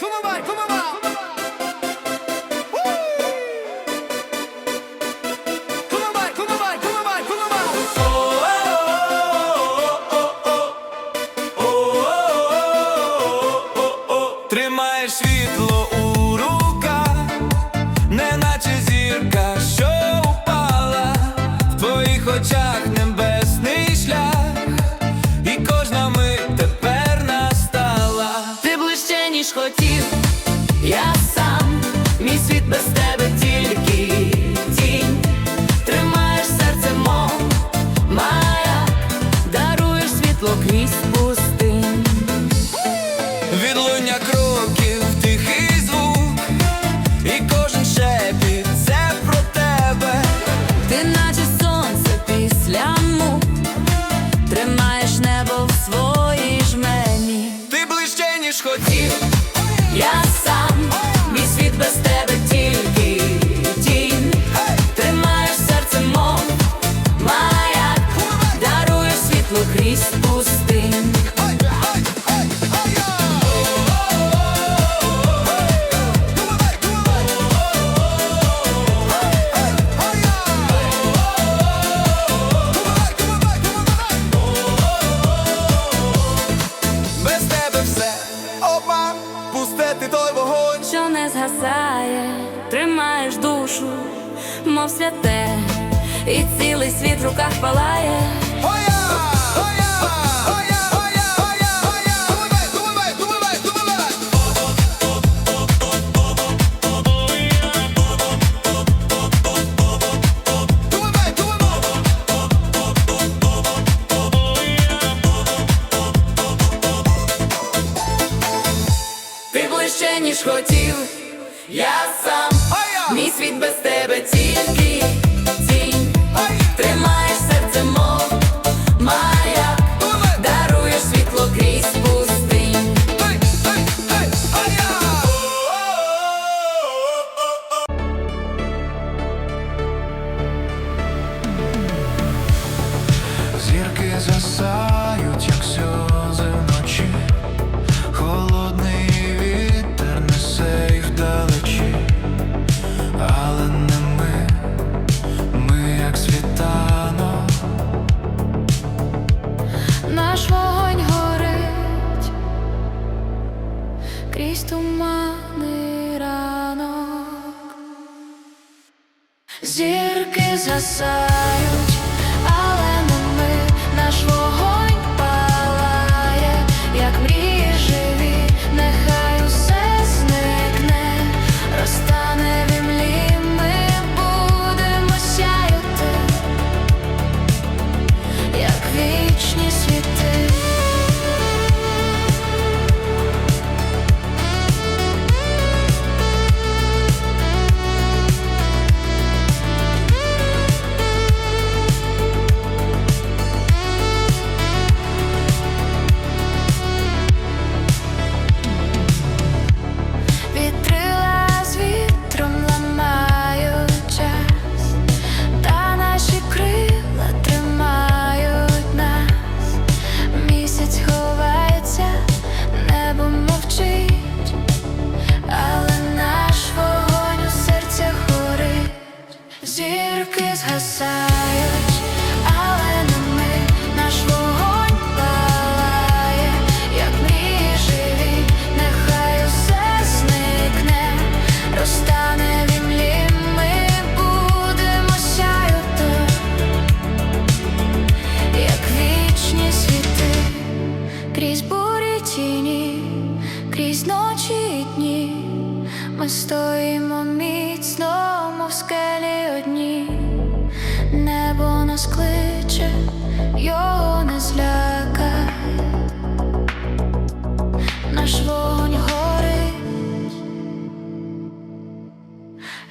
come on, come on. крізь тумани ранок, зірки засають.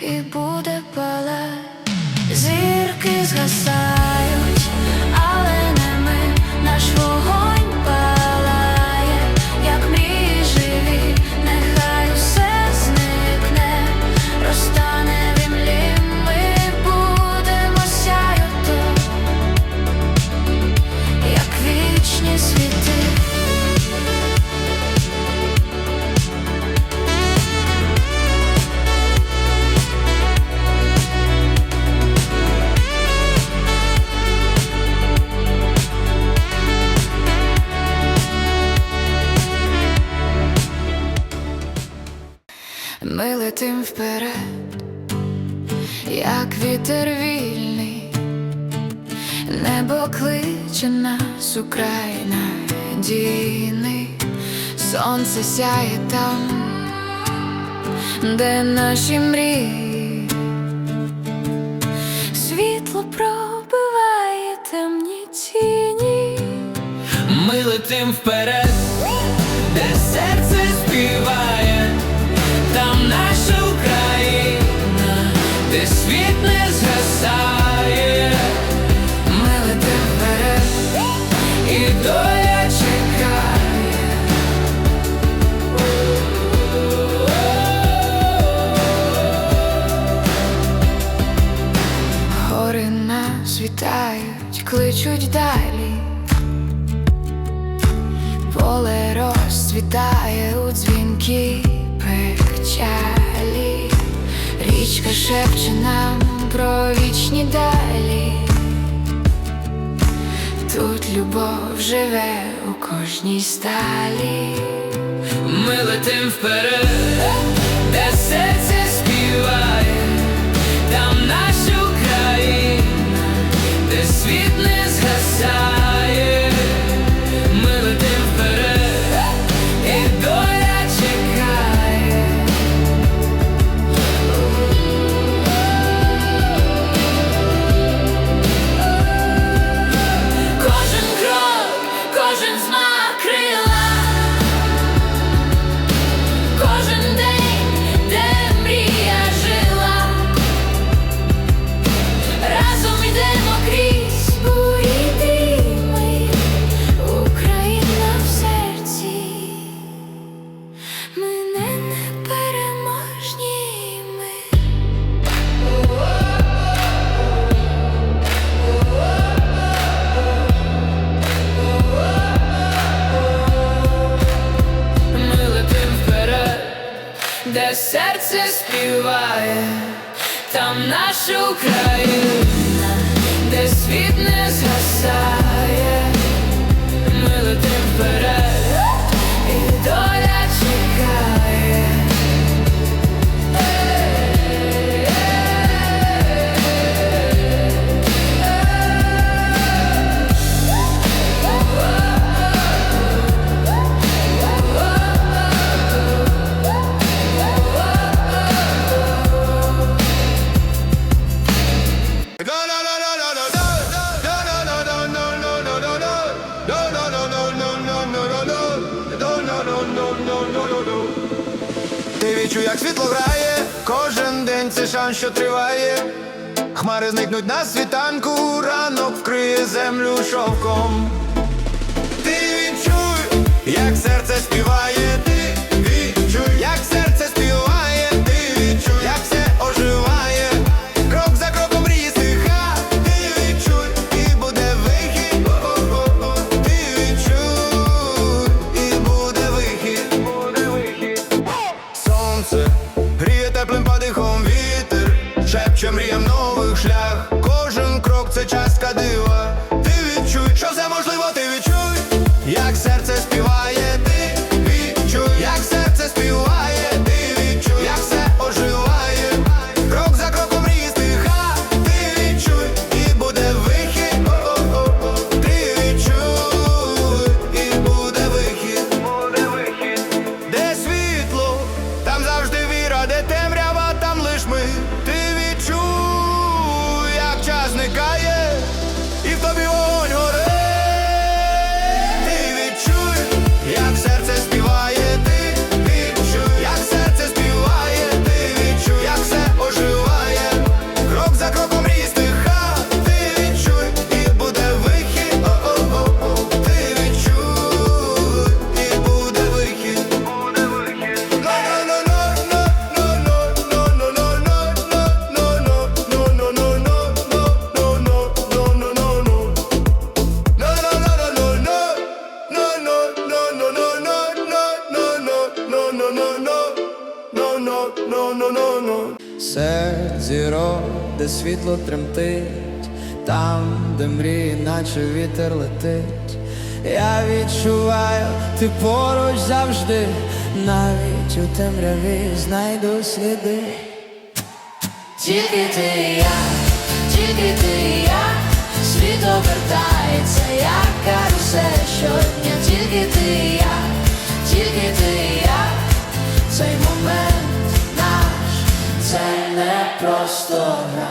і буде пале, зірки згасають. Україна діни, сонце сяє там, де наші мрії, світло про. Шепочуть далі, поле розцвітає у дзвінки печалі, річка шепче нам про вічні далі, тут любов живе у кожній сталі, ми летим вперед, де серце співає, там нашу країну. Світ не inside наша Україна, де світ не згасає. буду. Ти відчуй, як світло грає, кожен день це шанс, що триває. Хмари зникнуть на світанку, ранок вкриє землю шовком. Ти відчуй, як серце співає. но, но, но, но де світло тремтить, там, де мрії, наче вітер летить. Я відчуваю, ти поруч завжди, навіть у темряві знайду сліди. Тільки ти і я, тільки ти і я, світ обертається, як карусель щодня, тільки ти і я, тільки ти і я, цей момент це не просто гра.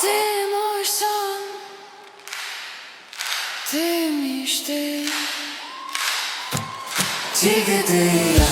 Ти мій сон, ти штиль. Тільки ти я,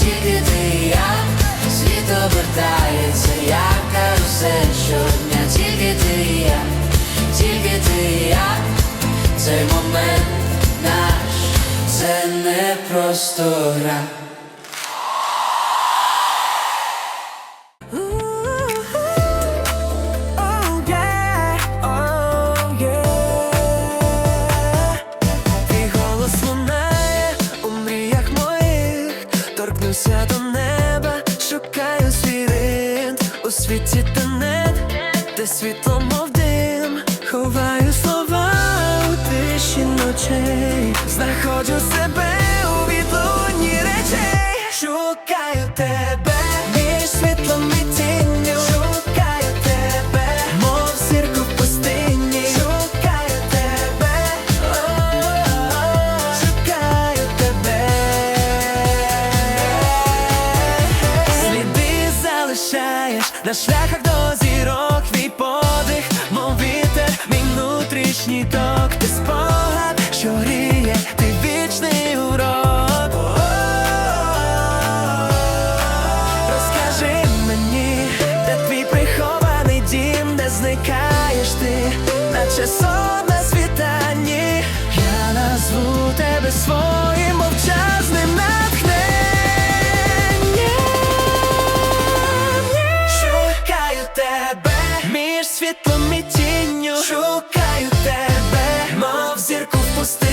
тільки ти я, світ обертається, як карусель щодня, тільки ти я, тільки ти я, цей момент наш, це не просто гра. Світло мов дим, ховаю слова у тиші ночей, знаходжу себе у відлунні речей, шукаю тебе aposté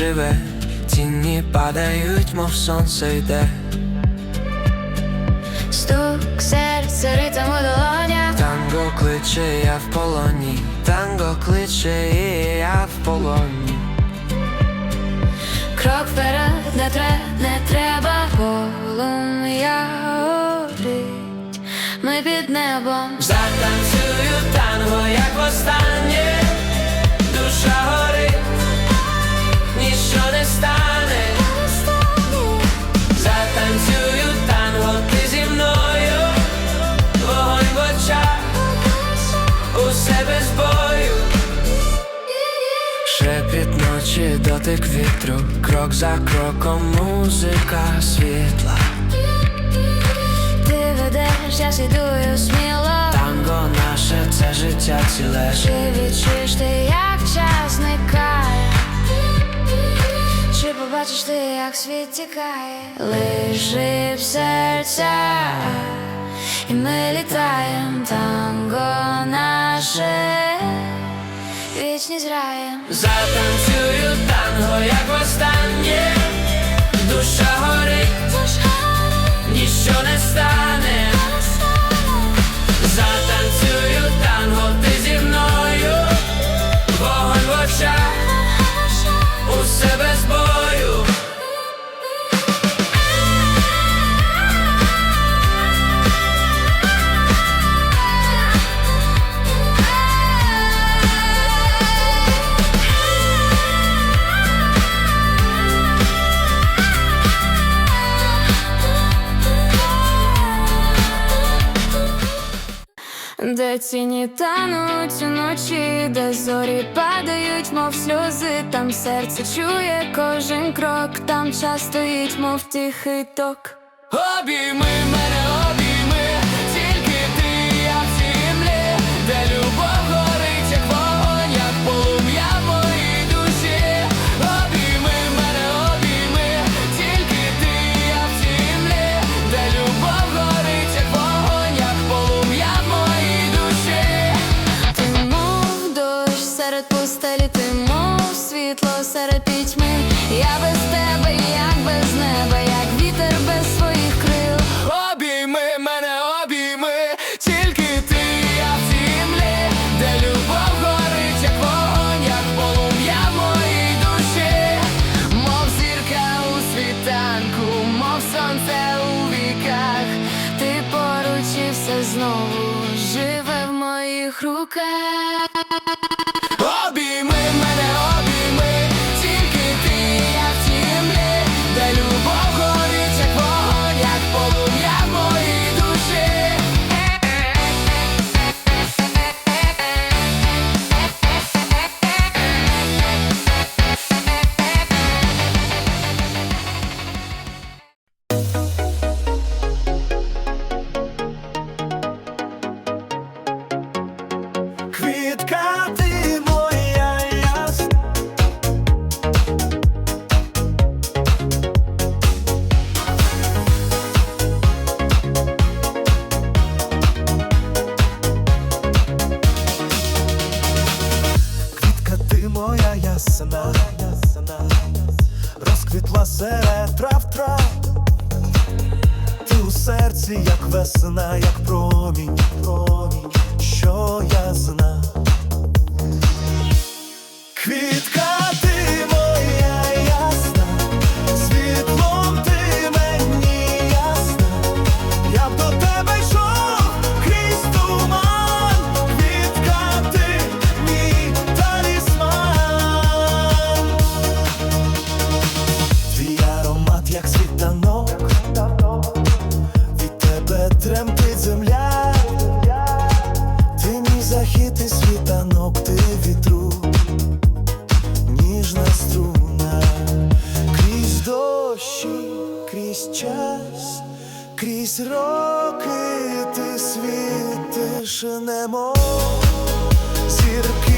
живе, тіні падають, мов сонце йде. Стук серця ритм у долонях Танго кличе, я в полоні, танго кличе, і я в полоні. Крок вперед, не тре, не треба полум'я горить Ми під небом Затанцюю танго, як востаннє, душа горить, стане. Затанцюю танго, ти зі мною, вогонь в очах, усе без бою. Шепіт ночі, дотик вітру, крок за кроком, музика світла. Ти ведеш, я слідую сміло Танго наше це життя ціле. Чи відчуєш ти, як час як світ тікає Лиши в серця І ми літаєм Танго наше вічні раєм Затанцюю танго, як востаннє, душа горить, ніщо не стане. Де тіні тануть уночі, де зорі падають, мов сльози, там серце чує кожен крок, там час стоїть, мов тихий ток. Обійми мене, мов ясна, розквітла серед трав трав Ти у серці, як весна, як промінь, промінь, що я знав. Квітка крізь роки ти світиш, немов зірки,